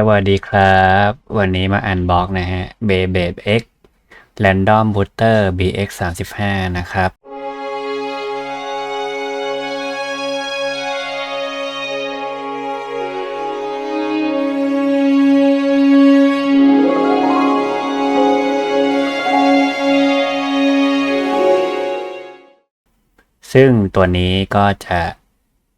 สวัสดีครับ วันนี้มาอันบ็อกนะฮะ b e y b a b e X Random Booster BX 35นะครับ ซึ่งตัวนี้ก็จะ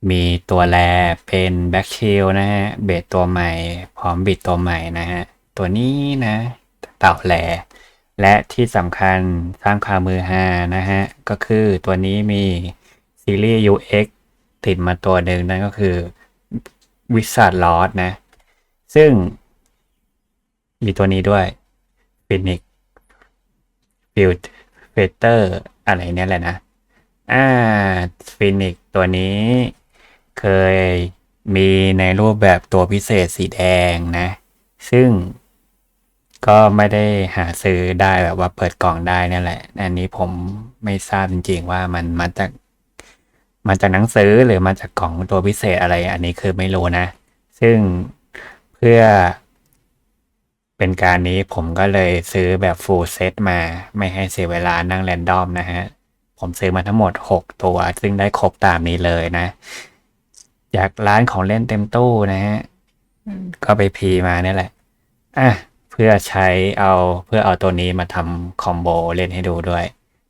มีตัวแรเป็นแบ็กชิลนะฮะ เบสตัวใหม่ พร้อมบิดตัวใหม่นะฮะ ตัวนี้นะ เต่าแลและที่สำคัญสร้างความมือฮานะฮะ ก็คือตัวนี้มีซีรีส์ UX ติดมาตัวหนึ่งนั่นก็คือ Wizard Lord นะ ซึ่ง มีตัวนี้ด้วย Phoenix Field Filter อะไรเนี่ยแหละนะ อ่าฟินิกตัวนี้ เคยมีในรูปแบบตัวพิเศษสีแดงนะ ซึ่งก็ไม่ได้หาซื้อได้แบบว่าเปิดกล่องได้นั่นแหละ อันนี้ผมไม่ทราบจริงๆว่ามันมาจากมาจากหนังสือหรือมาจากกล่องตัวพิเศษอะไร อันนี้คือไม่รู้นะ ซึ่งเพื่อเป็นการนี้ผมก็เลยซื้อแบบฟูลเซตมาไม่ให้เสียเวลานั่งแรนดอมนะฮะ ผมซื้อมาทั้งหมด 6 ตัว ซึ่งได้ครบตามนี้เลยนะ จากร้านของเล่นเต็มตู้นะฮะก็ไปพีมาเนี่ยแหละอะเพื่อใช้เอาเพื่อเอาตัวนี้มาทำคอมโบเล่นให้ดูด้วย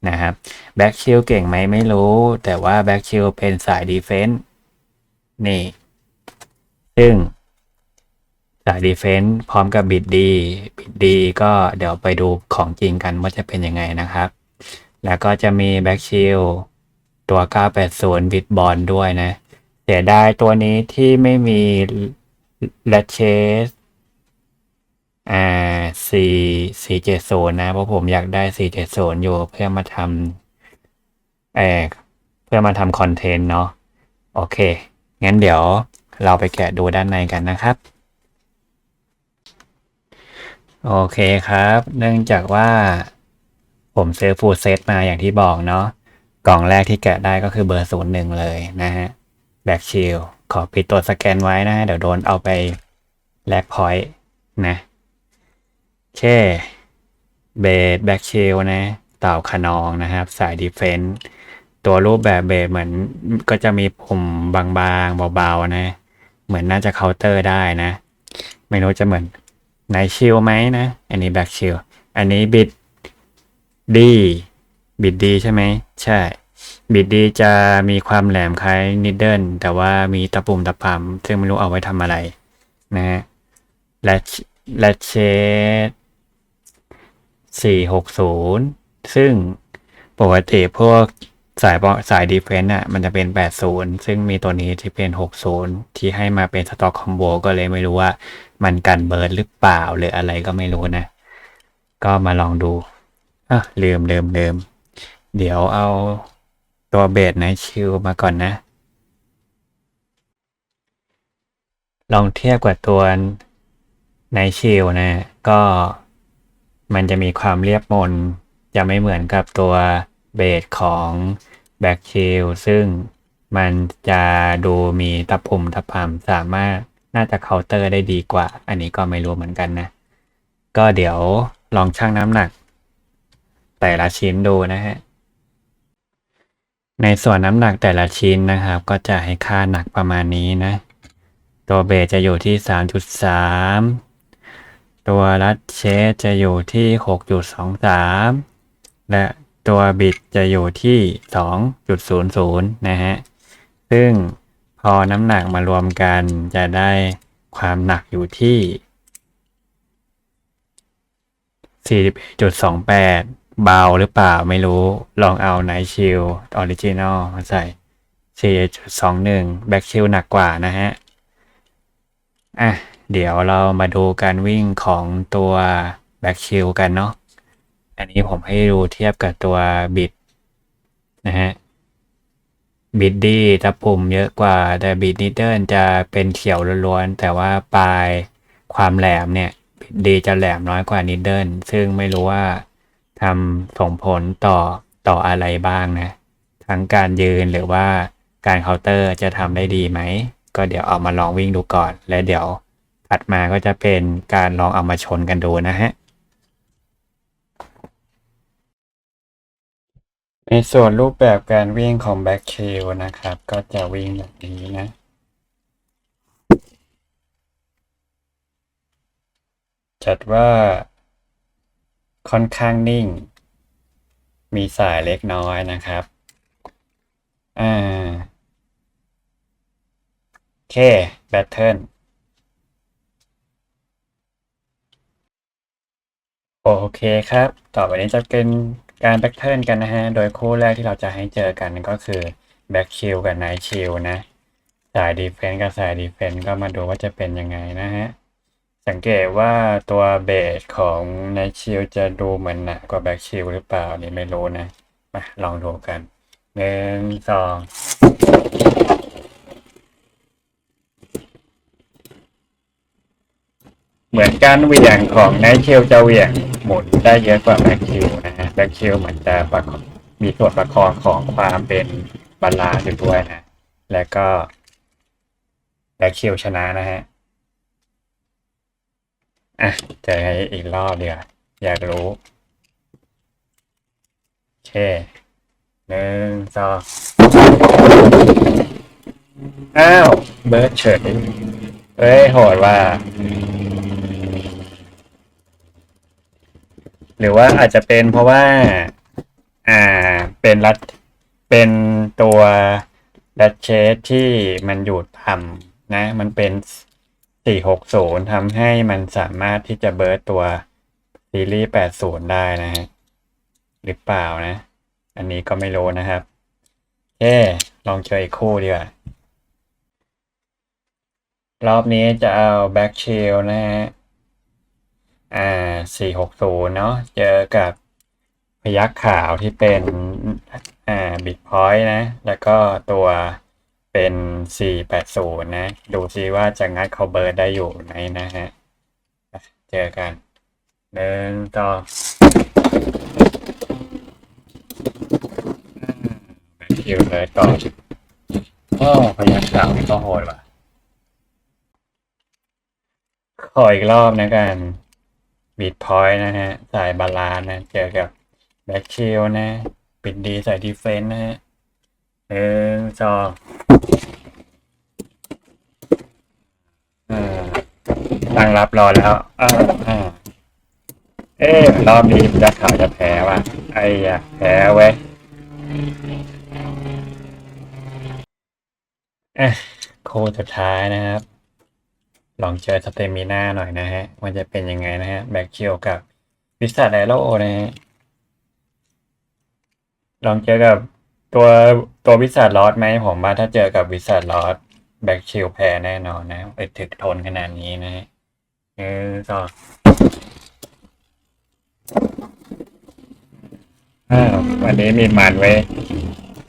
นะครับแบ็กชิลเก่งไหมไม่รู้ แต่ว่าแบ็กชิลเป็นสายดีเฟนส์นี่ ซึ่งสายดีเฟนส์พร้อมกับบิดดีบิดดีก็เดี๋ยวไปดูของจริงกันว่าจะเป็นยังไงนะครับ แล้วก็จะมีแบ็กชิลตัว 980 บิตบอลด้วยนะเสียดายตัวนี้ที่ไม่มีแลชเชสอ่า4 470นนะ เพราะผมอยากได้470อยู่เพื่อมาทำเออเพื่อมาทำคอนเทนต์เนาะโอเค งั้นเดี๋ยวเราไปแกะดูด้านในกันนะครับ โอเคครับ เนื่องจากว่าผมซื้อฟูลเซตมาอย่างที่บอกเนาะกล่องแรกที่แกะได้ก็คือเบอร์ศูนย์หนึ่งเลยนะฮะ แบ็กชิลขอปิดตัวสแกนไว้นะฮะเดี๋ยวโดนเอาไปแลกพอยต์นะเคเบสแบ็กชิลนะเต่าขนองนะครับ สายดีเฟนต์ตัวรูปแบบเบสเหมือนก็จะมีปุ่มบางๆ เบาๆนะ เหมือนน่าจะเคาน์เตอร์ได้นะ ไม่รู้จะเหมือนไนชิลไหมนะ อันนี้แบ็กชิลอันนี้บิดดีบิดดีใช่ไหม ใช่ บิดดีจะมีความแหลมคล้ายนิดเดิลแต่ว่ามีตะปุ่มตะปำซึ่งไม่รู้เอาไว้ทำอะไรนะฮะและและเชดสี่หกศูนย์ซึ่งปกติพวกสายสายดีเฟนต์อะมันจะเป็น 80 ซึ่งมีตัวนี้ที่เป็น 60 ที่ให้มาเป็นสต็อกคอมโบก็เลยไม่รู้ว่ามันกันเบิร์ดหรือเปล่า หรืออะไรก็ไม่รู้นะ ก็มาลองดูอะลืมลืมลืมเดี๋ยวเอา ตัวเบสในชิลมาก่อนนะ ลองเทียบกับตัวในชิลนะ ก็มันจะมีความเรียบมนจะไม่เหมือนกับตัวเบสของแบ็กชิลซึ่งมันจะดูมีตะปุ่มตะพามสามารถน่าจะเคาน์เตอร์ได้ดีกว่า อันนี้ก็ไม่รู้เหมือนกันนะ ก็เดี๋ยวลองชั่งน้ำหนัก แต่ละชิ้นดูนะฮะ ในส่วนน้ำหนักแต่ละชิ้นนะครับ ก็จะให้ค่าหนักประมาณนี้นะ ตัวเบสจะอยู่ที่ 3.3 ตัวรัดเชสจะอยู่ที่ 6.23 และตัวบิดจะอยู่ที่ 2.00 นะฮะ ซึ่งพอน้ำหนักมารวมกันจะได้ความหนักอยู่ที่ 41.28 เบาหรือเปล่าไม่รู้ลองเอาไนชิลออริจินอลมาใส่ 4.21 แบ็กชิลหนักกว่านะฮะ อะ เดี๋ยวเรามาดูการวิ่งของตัวแบ็กชิลกันเนาะอันนี้ผมให้ดูเทียบกับตัวบิดนะฮะบิดดีตะปุ่มเยอะกว่า แต่บิดนิดเดิลจะเป็นเขียวล้วนๆ แต่ว่าปลายความแหลมเนี่ยบิดดีจะแหลมน้อยกว่านิดเดิลซึ่งไม่รู้ว่า ทำส่งผลต่อต่ออะไรบ้างนะ ทั้งการยืนหรือว่าการเคาน์เตอร์จะทำได้ดีไหม ก็เดี๋ยวเอามาลองวิ่งดูก่อน และเดี๋ยวถัดมาก็จะเป็นการลองเอามาชนกันดูนะฮะในส่วนรูปแบบการวิ่งของแบ็คคิวนะครับ ก็จะวิ่งแบบนี้นะ จัดว่า ค่อนข้างนิ่ง มีสายเล็กน้อยนะครับอ่าโอเคแบตเทิลโอเคครับ ต่อไปนี้จะเป็นการแบ็กเทิร์นกันนะฮะ โดยคู่แรกที่เราจะให้เจอกันก็คือแบ็กชิลกับไนท์ชิลนะ สายดีเฟนต์กับสายดีเฟนต์ก็มาดูว่าจะเป็นยังไงนะฮะ สังเกตว่าตัวเบสของไนชิลจะดูเหมือนหนักกว่าแบ็กชิลหรือเปล่านี่ไม่รู้นะ มาลองดูกันหนึ่งสองเหมือนการเหวี่ยงของไนท์เชลจะเหวี่ยงหมุนได้เยอะกว่าแบ็คชิลนะฮะแบ็คชิลเหมือนจะประคองมีส่วนประคองของความเป็นบาลานซ์อยู่ด้วยนะ แล้วก็แบ็คชิลชนะนะฮะ อะ เจอให้อีกรอบเดียวอยากรู้ โอเคหนึ่งสองอ้าว เบิร์ดเฉยเฮ้ย โหดว่า หรือว่าอาจจะเป็นเพราะว่า อ่า เป็นรัด เป็นตัวรัดเชสที่มันอยู่ต่ำนะ มันเป็น 460ทำให้มันสามารถที่จะเบิร์ตตัวซีรีส์ 80 ได้นะฮะ หรือเปล่านะ อันนี้ก็ไม่รู้นะครับเอลองเจออีกคู่ดีกว่า รอบนี้จะเอาแบ็กชิลนะฮะ อ่า 460 เนาะเจอกับพยักขาวที่เป็น อ่าบิตพอยต์นะ แล้วก็ตัว เป็น 480 นะ ดูซิว่าจะงัดเขาเบิร์ได้อยู่ไหมนะฮะ เจอกันหนึ่งต่อแบ็คคิวเลยต่อโอ้พยักขาวนี่ก็โหดว่ะ ขออีกรอบนะกันบีทพอยต์นะฮะ สายบาลานนะ เจอกับแบ็คชิลนะ ปิดดีใส่ดีเฟนต์นะฮะ หนึ่งสองอ่าตั้งรับรอแล้วอ่าอ่าเอ๊ะรอบนี้จะขาวจะแพ้ว่ะ ไอ้ยะแพ้เว้ยเอ๊ะโค้ดสุดท้ายนะครับ ลองเจอสเตมิน่าหน่อยนะฮะ มันจะเป็นยังไงนะฮะ แบ็กเคียวกับวิสัทไอโรนะฮะ ลองเจอกับ ตัวตัววิสัทลอสไหมผมว่าถ้าเจอกับวิสัทลอสแบ็กชิลแพ้แน่นอนนะไปถึกทนขนาดนี้นะฮะหนึ่งสออ้าววันนี้มีมันไว้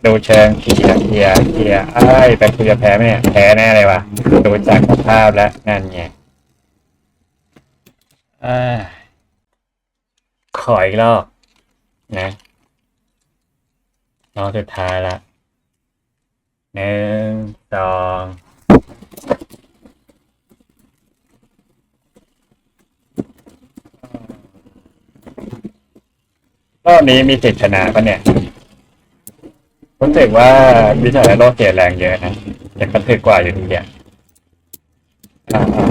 ดูเชิงเขียเขียเขียไอ้แบ็คชิลจะแพ้ไหมเนี่ยแพ้แน่เลยว่ะดูจากสภาพแล้วนั่นไงอ่าขออีกรอบนะ รอบสุดท้ายละหนึ่งสองรอบนี้มีสิทธิชนะปะเนี่ยรู้สึกว่าวิชาโลกเสียแรงเยอะนะแต่ก็ถือกว่าอยู่ดีอะอ่าอ่า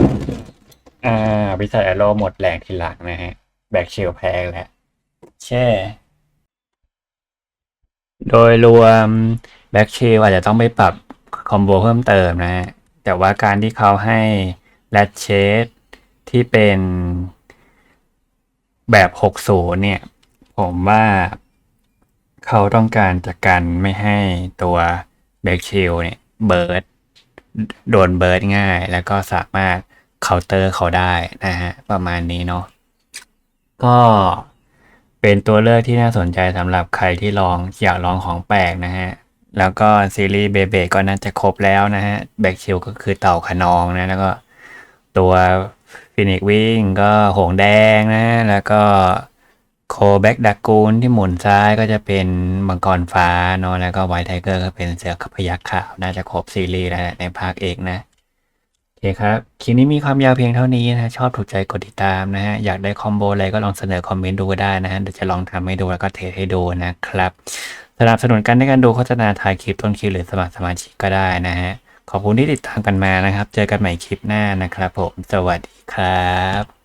อ่าวิสัยแอโร่หมดแรงทีหลังนะฮะ แบกเชิลแพ้แล้วแช่ โดยรวมแบ็กชิลอาจจะต้องไปปรับคอมโบเพิ่มเติมนะฮะ แต่ว่าการที่เขาให้แรดเชสที่เป็นแบบ 60 เนี่ย ผมว่าเขาต้องการจะกันไม่ให้ตัวแบ็กชิลเนี่ยเบิร์ดโดนเบิร์ดง่าย แล้วก็สามารถเคาน์เตอร์เขาได้นะฮะ ประมาณนี้เนาะก็ เป็นตัวเลือกที่น่าสนใจสำหรับใครที่ลองอยากลองของแปลกนะฮะ แล้วก็ซีรีส์เบเบก็น่าจะครบแล้วนะฮะ แบ็กชิลก็คือเต่าขนองนะ แล้วก็ตัวฟินิกวิ่งก็หงแดงนะ แล้วก็โคแบ็กดักกูนที่หมุนซ้ายก็จะเป็นมังกรฟ้าเนาะแล้วก็ไวท์ไทเกอร์ก็เป็นเสือขพยักขาว น่าจะครบซีรีส์แล้วในภาคเอกนะ เคครับ คลิปนี้มีความยาวเพียงเท่านี้นะ ชอบถูกใจกดติดตามนะฮะ อยากได้คอมโบอะไรก็ลองเสนอคอมเมนต์ดูก็ได้นะฮะ เดี๋ยวจะลองทำให้ดูแล้วก็เทสให้ดูนะครับสนับสนุนกันในการดูโฆษณาถ่ายคลิปต้นคลิปหรือสมัครสมาชิกก็ได้นะฮะ ขอบคุณที่ติดตามกันมานะครับ เจอกันใหม่คลิปหน้านะครับผม สวัสดีครับ